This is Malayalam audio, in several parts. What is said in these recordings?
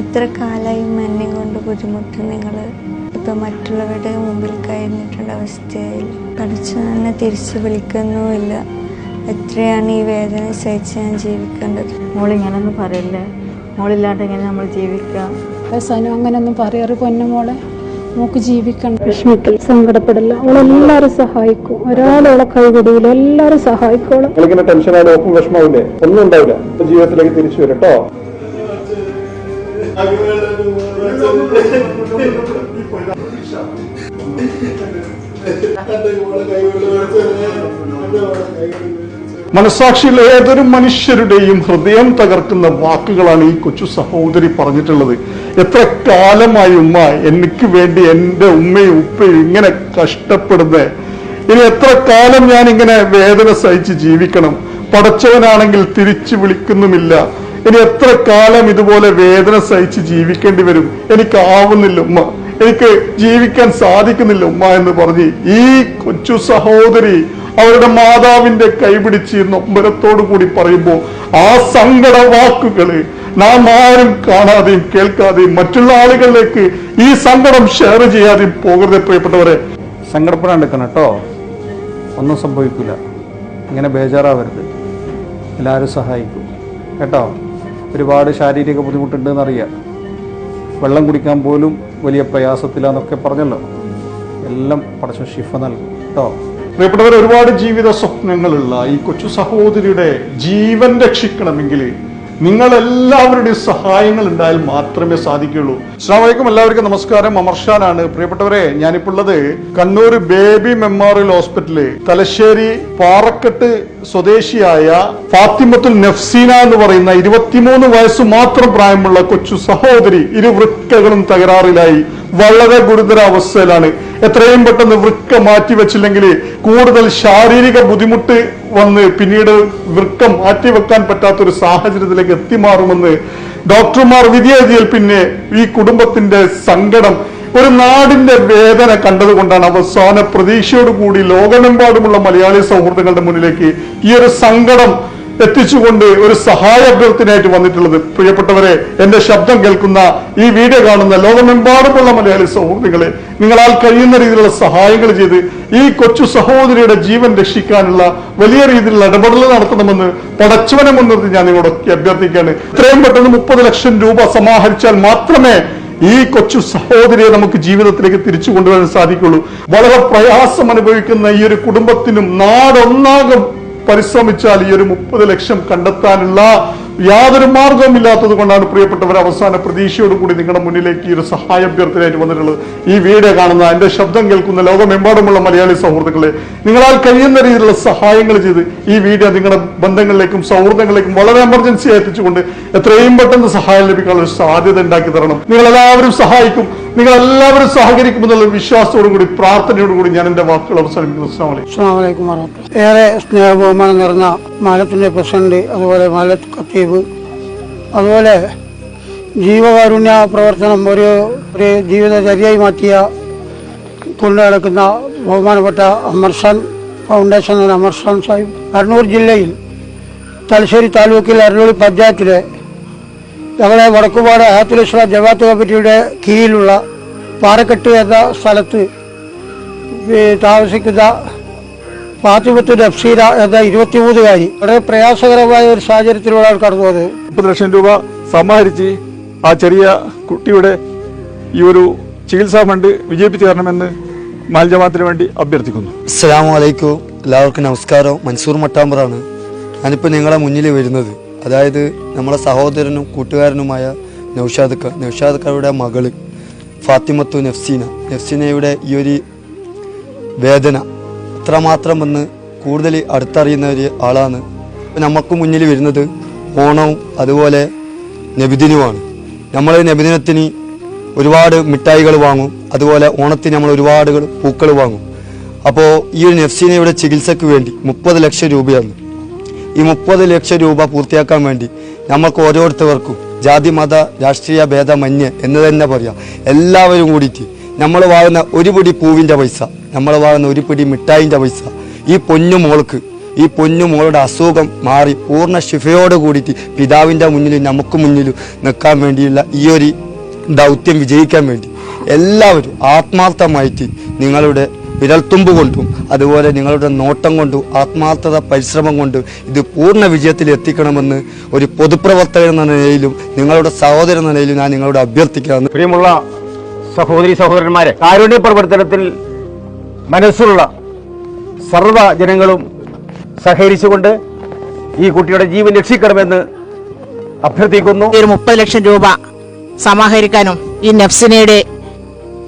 എത്ര കാലമായി എന്നെ കൊണ്ട് ബുദ്ധിമുട്ട് നിങ്ങൾ? ഇപ്പം മറ്റുള്ളവരുടെ മുമ്പിൽ കഴിഞ്ഞിട്ടുള്ള അവസ്ഥയിൽ പഠിച്ചു തന്നെ തിരിച്ചു വിളിക്കുന്നുമില്ല. എത്രയാണ് ഈ വേദന സഹിച്ച് ഞാൻ ജീവിക്കേണ്ടത്? മോളിങ്ങനൊന്നും പറയല്ലേ? മോളില്ലാണ്ട് എങ്ങനെ നമ്മൾ ജീവിക്കുക സനു അങ്ങനെയൊന്നും പറയാറ് പൊന്നുമോളെ നമുക്ക് ജീവിക്കണം. വിഷമിക്കൽ സങ്കടപ്പെടില്ല അവളെല്ലാവരും സഹായിക്കും. ഒരാളോളെ കൈകൊടിയില്ല എല്ലാവരും സഹായിക്കോളും. ടെൻഷനായാലും ഒപ്പം വിഷമാവില്ലേ ഒന്നും ഉണ്ടാവില്ല. ജീവിതത്തിലേക്ക് തിരിച്ചു വരും കേട്ടോ മനസാക്ഷിയിൽ ഏതൊരു മനുഷ്യരുടെയും ഹൃദയം തകർക്കുന്ന വാക്കുകളാണ് ഈ കൊച്ചു സഹോദരി പറഞ്ഞിട്ടുള്ളത്. എത്ര കാലമായി ഉമ്മ എനിക്ക് വേണ്ടി എന്റെ ഉമ്മയും ഉപ്പയും ഇങ്ങനെ കഷ്ടപ്പെടുന്നത് ഇനി എത്ര കാലം ഞാൻ ഇങ്ങനെ വേദന സഹിച്ച് ജീവിക്കണം. പടച്ചവനാണെങ്കിൽ തിരിച്ചു വിളിക്കുന്നുമില്ല. ഇനി എത്ര കാലം ഇതുപോലെ വേദന സഹിച്ച് ജീവിക്കേണ്ടി വരും? എനിക്ക് ആവുന്നില്ല ഉമ്മ. എനിക്ക് ജീവിക്കാൻ സാധിക്കുന്നില്ല ഉമ്മ എന്ന് പറഞ്ഞ് ഈ കൊച്ചു സഹോദരി അവരുടെ മാതാവിന്റെ കൈപിടിച്ച് നൊമ്പരത്തോടു കൂടി പറയുമ്പോൾ ആ സങ്കട വാക്കുകൾ നാം ആരും കാണാതെയും കേൾക്കാതെയും മറ്റുള്ള ആളുകളിലേക്ക് ഈ സങ്കടം ഷെയർ ചെയ്യാതെയും പോകരുത് പ്രിയപ്പെട്ടവരെ. സങ്കടപ്പെടാണ്ടിരിക്കണം കേട്ടോ. ഒന്നും സംഭവിക്കില്ല ഇങ്ങനെ ബേജാറാവരുത്. എല്ലാവരും സഹായിക്കും. കേട്ടോ? ഒരുപാട് ശാരീരിക ബുദ്ധിമുട്ടുണ്ടെന്ന് അറിയാം വെള്ളം കുടിക്കാൻ പോലും വലിയ പ്രയാസത്തിലാന്നൊക്കെ പറഞ്ഞല്ലോ. എല്ലാം പടച്ച ഷിഫ നൽകും. കേട്ടോ പ്രിയപ്പെട്ടവർ ഒരുപാട് ജീവിത സ്വപ്നങ്ങളുള്ള ഈ കൊച്ചു സഹോദരിയുടെ ജീവൻ രക്ഷിക്കണമെങ്കിൽ നിങ്ങൾ എല്ലാവരുടെയും സഹായങ്ങൾ ഉണ്ടായാൽ മാത്രമേ സാധിക്കുകയുള്ളൂ. സ്ലാമലൈക്കും എല്ലാവർക്കും നമസ്കാരം. അമർഷാനാണ് പ്രിയപ്പെട്ടവരെ ഞാനിപ്പോൾ ഉള്ളത് Kannur baby memorial hospital Thalassery പാറക്കെട്ട് സ്വദേശിയായ ഫാത്തിമത്തുൽ നഫ്സീന എന്ന് പറയുന്ന ഇരുപത്തിമൂന്ന് വയസ്സ് മാത്രം പ്രായമുള്ള കൊച്ചു സഹോദരി ഇരു വൃക്കകളും തകരാറിലായി. വളരെ ഗുരുതര അവസ്ഥയിലാണ്. എത്രയും പെട്ടെന്ന് വൃക്ക മാറ്റി വെച്ചില്ലെങ്കിൽ കൂടുതൽ ശാരീരിക ബുദ്ധിമുട്ട് വന്ന് പിന്നീട് വൃക്ക മാറ്റിവെക്കാൻ പറ്റാത്ത ഒരു സാഹചര്യത്തിലേക്ക് എത്തിമാറുമെന്ന് ഡോക്ടർമാർ വിധിയെഴുതിയാൽ പിന്നെ ഈ കുടുംബത്തിന്റെ സങ്കടം ഒരു നാടിന്റെ വേദന കണ്ടതുകൊണ്ടാണ് അവസാന പ്രതീക്ഷയോടുകൂടി ലോകമെമ്പാടുമുള്ള മലയാളി സൗഹൃദങ്ങളുടെ മുന്നിലേക്ക് ഈ ഒരു സങ്കടം എത്തിച്ചുകൊണ്ട് ഒരു സഹായ അഭ്യർത്ഥനയായിട്ട് വന്നിട്ടുള്ളത്. പ്രിയപ്പെട്ടവരെ എന്റെ ശബ്ദം കേൾക്കുന്ന ഈ വീഡിയോ കാണുന്ന ലോകമെമ്പാടുമുള്ള മലയാളി സൗഹൃദങ്ങളെ നിങ്ങളാൽ കഴിയുന്ന രീതിയിലുള്ള സഹായങ്ങൾ ചെയ്ത് ഈ കൊച്ചു സഹോദരിയുടെ ജീവൻ രക്ഷിക്കാനുള്ള വലിയ രീതിയിലുള്ള ഇടപെടൽ നടത്തണമെന്ന് പടച്ചവനെ മുൻനിർത്തി ഞാൻ നിങ്ങളോട് അഭ്യർത്ഥിക്കുകയാണ്. ഇത്രയും പെട്ടെന്ന് മുപ്പത് ലക്ഷം രൂപ സമാഹരിച്ചാൽ മാത്രമേ ഈ കൊച്ചു സഹോദരിയെ നമുക്ക് ജീവിതത്തിലേക്ക് തിരിച്ചു കൊണ്ടുവരാൻ സാധിക്കുള്ളൂ. വളരെ പ്രയാസം അനുഭവിക്കുന്ന ഈ ഒരു കുടുംബത്തിനും നാടൊന്നാകും പരിശ്രമിച്ചാൽ ഈ ഒരു മുപ്പത് ലക്ഷം കണ്ടെത്താനുള്ള യാതൊരു മാർഗവും ഇല്ലാത്തത് കൊണ്ടാണ് പ്രിയപ്പെട്ടവർ അവസാന പ്രതീക്ഷയോടുകൂടി നിങ്ങളുടെ മുന്നിലേക്ക് ഈ ഒരു സഹായ അഭ്യർത്ഥനയായിട്ട് വന്നിട്ടുള്ളത്. ഈ വീഡിയോ കാണുന്ന എന്റെ ശബ്ദം കേൾക്കുന്ന ലോകമെമ്പാടുമുള്ള മലയാളി സൗഹൃദങ്ങളെ നിങ്ങളാൽ കഴിയുന്ന രീതിയിലുള്ള സഹായങ്ങൾ ചെയ്ത് ഈ വീഡിയോ നിങ്ങളുടെ ബന്ധങ്ങളിലേക്കും സൗഹൃദങ്ങളിലേക്കും വളരെ എമർജൻസി എത്തിച്ചുകൊണ്ട് എത്രയും പെട്ടെന്ന് സഹായം ലഭിക്കാനുള്ള സാധ്യത ഉണ്ടാക്കി തരണം. നിങ്ങൾ എല്ലാവരും സഹായിക്കും. നിങ്ങൾ എല്ലാവരും സഹകരിക്കുമെന്നുള്ള വിശ്വാസത്തോടു കൂടി പ്രാർത്ഥനയോടു കൂടി ഞാൻ എന്റെ വാക്കുകൾ അവസാനിപ്പിക്കുന്നു. ഏറെ സ്നേഹബഹുമാനം നിറഞ്ഞ മാലത്തിന്റെ പ്രസിഡന്റ് അതുപോലെ മാലത്ത് കത്തീവ് അതുപോലെ ജീവകാരുണ്യ പ്രവർത്തനം ഒരു ഒരു ജീവിതചര്യയായി മാറ്റിയ കൊണ്ടു നടക്കുന്ന ബഹുമാനപ്പെട്ട അമർഷാൻ ഫൗണ്ടേഷൻ എന്ന സാഹിബ്. കണ്ണൂർ ജില്ലയിൽ തലശ്ശേരി താലൂക്കിൽ അരളി പഞ്ചായത്തിലെ ഞങ്ങളെ വടക്കുപാട് ഇസ്ലാം ജമാഅത്ത് കമ്മിറ്റിയുടെ കീഴിലുള്ള പാറക്കെട്ട് എന്ന സ്ഥലത്ത് താമസിക്കുന്ന ഫാത്തിമത്ത് നഫ്സീര എന്ന ഇരുപത്തിമൂന്നുകാരി വളരെ പ്രയാസകരമായ ഒരു സാഹചര്യത്തിലൂടെയാണ് കടന്നു പോകുന്നത് മുപ്പത് ലക്ഷം രൂപ സമാഹരിച്ച് ആ ചെറിയ കുട്ടിയുടെ ഈ ഒരു ചികിത്സാ ഫണ്ട് വിജയിപ്പിച്ചു തരണമെന്ന് മാൽജമാത്തിന് വേണ്ടി അഭ്യർത്ഥിക്കുന്നു. അസ്സാം വലൈക്കും എല്ലാവർക്കും നമസ്കാരം. മൻസൂർ മട്ടാമ്പറാണ്. ഞാനിപ്പോൾ നിങ്ങളെ മുന്നിൽ വരുന്നത്. അതായത് നമ്മളെ സഹോദരനും കൂട്ടുകാരനുമായ നൗഷാദ് ഖാൻ നൗഷാദ് ഖായുടെ മകൾ ഫാത്തിമത്തു നഫ്സീന. നഫ്സീനയുടെ ഈ ഒരു വേദന അത്രമാത്രം വന്ന് കൂടുതൽ അടുത്തറിയുന്ന ഒരു ആളാണ്. നമുക്ക് മുന്നിൽ വരുന്നത് ഓണവും അതുപോലെ നബിദിനുമാണ്. നമ്മൾ നബിദിനത്തിന് ഒരുപാട് മിഠായികൾ വാങ്ങും. അതുപോലെ ഓണത്തിന് നമ്മൾ ഒരുപാട് പൂക്കൾ വാങ്ങും. അപ്പോൾ ഈ ഒരു നഫ്സീനയുടെ ചികിത്സയ്ക്ക് വേണ്ടി മുപ്പത് ലക്ഷം രൂപയാണ് ഈ മുപ്പത് ലക്ഷം രൂപ പൂർത്തിയാക്കാൻ വേണ്ടി നമുക്ക് ഓരോരുത്തർക്കും ജാതി മത രാഷ്ട്രീയ ഭേദമന്യേ എന്ന് തന്നെ പറയാം. എല്ലാവരും കൂടിയിട്ട് നമ്മൾ വാങ്ങുന്ന ഒരു പിടി പൂവിന്റെ പൈസ നമ്മൾ വാങ്ങുന്ന ഒരു പിടി മിഠായിന്റെ പൈസ ഈ പൊന്നു മോൾക്ക് ഈ പൊന്നു മോളുടെ അസുഖം മാറി പൂർണ ശിഫയോട് കൂടിയിട്ട് പിതാവിന്റെ മുന്നിലും നമുക്ക് മുന്നിലും നിൽക്കാൻ വേണ്ടിയുള്ള ഈ ഒരു ദൗത്യം വിജയിക്കാൻ വേണ്ടി എല്ലാവരും ആത്മാർത്ഥമായിട്ട് നിങ്ങളുടെ വിരൽത്തുമ്പ് കൊണ്ടും അതുപോലെ നിങ്ങളുടെ നോട്ടം കൊണ്ടും ആത്മാർത്ഥത പരിശ്രമം കൊണ്ടും ഇത് പൂർണ വിജയത്തിൽ എത്തിക്കണമെന്ന് ഒരു പൊതുപ്രവർത്തകൻ എന്ന നിലയിലും നിങ്ങളുടെ സഹോദരൻ എന്ന നിലയിലും ഞാൻ നിങ്ങളോട് അഭ്യർത്ഥിക്കുകയാണ്. പ്രിയമുള്ള സഹോദരി സഹോദരന്മാരെ കാരുണ്യ പ്രവർത്തനത്തിൽ മനസ്സുള്ള സർവ ജനങ്ങളും സഹകരിച്ചുകൊണ്ട് ഈ കുട്ടിയുടെ ജീവൻ രക്ഷിക്കണമെന്ന് അഭ്യർത്ഥിക്കുന്നു. ഒരു മുപ്പത് ലക്ഷം രൂപ സമാഹരിക്കാനും ഈ നഫ്സിനയുടെ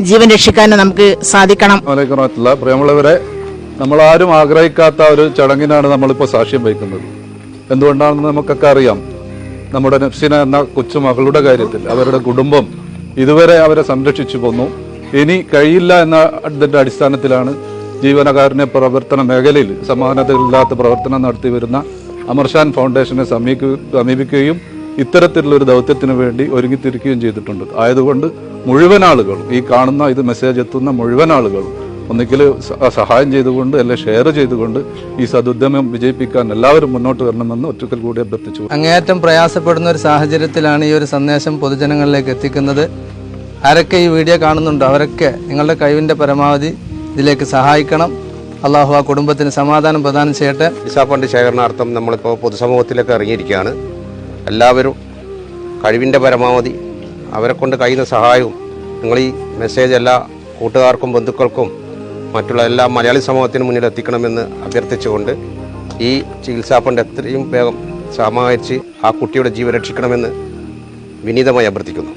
ജീവൻ രക്ഷിക്കാൻ നമുക്ക് സാധിക്കണം. പ്രിയമുള്ളവരെ നമ്മൾ നമ്മളാരും ആഗ്രഹിക്കാത്ത ഒരു ചടങ്ങിനാണ് നമ്മളിപ്പോൾ സാക്ഷ്യം വഹിക്കുന്നത്. എന്തുകൊണ്ടാണെന്ന് നമുക്കൊക്കെ അറിയാം. നമ്മുടെ നഫ്സിന എന്ന കൊച്ചുമകളുടെ കാര്യത്തിൽ അവരുടെ കുടുംബം ഇതുവരെ അവരെ സംരക്ഷിച്ചു പോന്നു. ഇനി കഴിയില്ല എന്ന ഇതിന്റെ അടിസ്ഥാനത്തിലാണ് ജീവനകാരുണ്യ പ്രവർത്തന മേഖലയിൽ സമാനതകളില്ലാത്ത പ്രവർത്തനം നടത്തി വരുന്ന അമർഷാൻ ഫൗണ്ടേഷനെ സമീപ സമീപിക്കുകയും ഇത്തരത്തിലുള്ള ഒരു ദൗത്യത്തിന് വേണ്ടി ഒരുങ്ങിത്തിരിക്കുകയും ചെയ്തിട്ടുണ്ട്. ആയതുകൊണ്ട് മുഴുവൻ ആളുകളും ഈ കാണുന്ന ഇത് മെസ്സേജ് എത്തുന്ന മുഴുവൻ ആളുകളും ഒന്നുകിൽ സഹായം ചെയ്തുകൊണ്ട് അല്ലെ ഷെയർ ചെയ്തുകൊണ്ട് ഈ സതുദ്യമം വിജയിപ്പിക്കാൻ എല്ലാവരും മുന്നോട്ട് വരണമെന്ന് ഒറ്റക്കൽ കൂടി അഭ്യർത്ഥിച്ചു. അങ്ങേയറ്റം പ്രയാസപ്പെടുന്ന ഒരു സാഹചര്യത്തിലാണ് ഈ ഒരു സന്ദേശം പൊതുജനങ്ങളിലേക്ക് എത്തിക്കുന്നത്. ആരൊക്കെ ഈ വീഡിയോ കാണുന്നുണ്ടോ അവരൊക്കെ നിങ്ങളുടെ കഴിവിന്റെ പരമാവധി ഇതിലേക്ക് സഹായിക്കണം. അള്ളാഹു ആ കുടുംബത്തിന് സമാധാനം പ്രദാനം ചെയ്യട്ടെ. വിസ ഫണ്ട് ശേഖരണാർത്ഥം നമ്മളിപ്പോൾ പൊതുസമൂഹത്തിലേക്ക് ഇറങ്ങിയിരിക്കുകയാണ്. എല്ലാവരും കഴിവിന്റെ പരമാവധി അവരെ കൊണ്ട് കഴിയുന്ന സഹായവും നിങ്ങൾ ഈ മെസ്സേജ് എല്ലാ കൂട്ടുകാർക്കും ബന്ധുക്കൾക്കും മറ്റുള്ള എല്ലാ മലയാളി സമൂഹത്തിനും മുന്നിൽ എത്തിക്കണമെന്ന് അഭ്യർത്ഥിച്ചുകൊണ്ട് ഈ ചികിത്സാ ഫണ്ട് എത്രയും വേഗം സമാഹരിച്ച് ആ കുട്ടിയുടെ ജീവൻ രക്ഷിക്കണമെന്ന് വിനീതമായി അഭ്യർത്ഥിക്കുന്നു.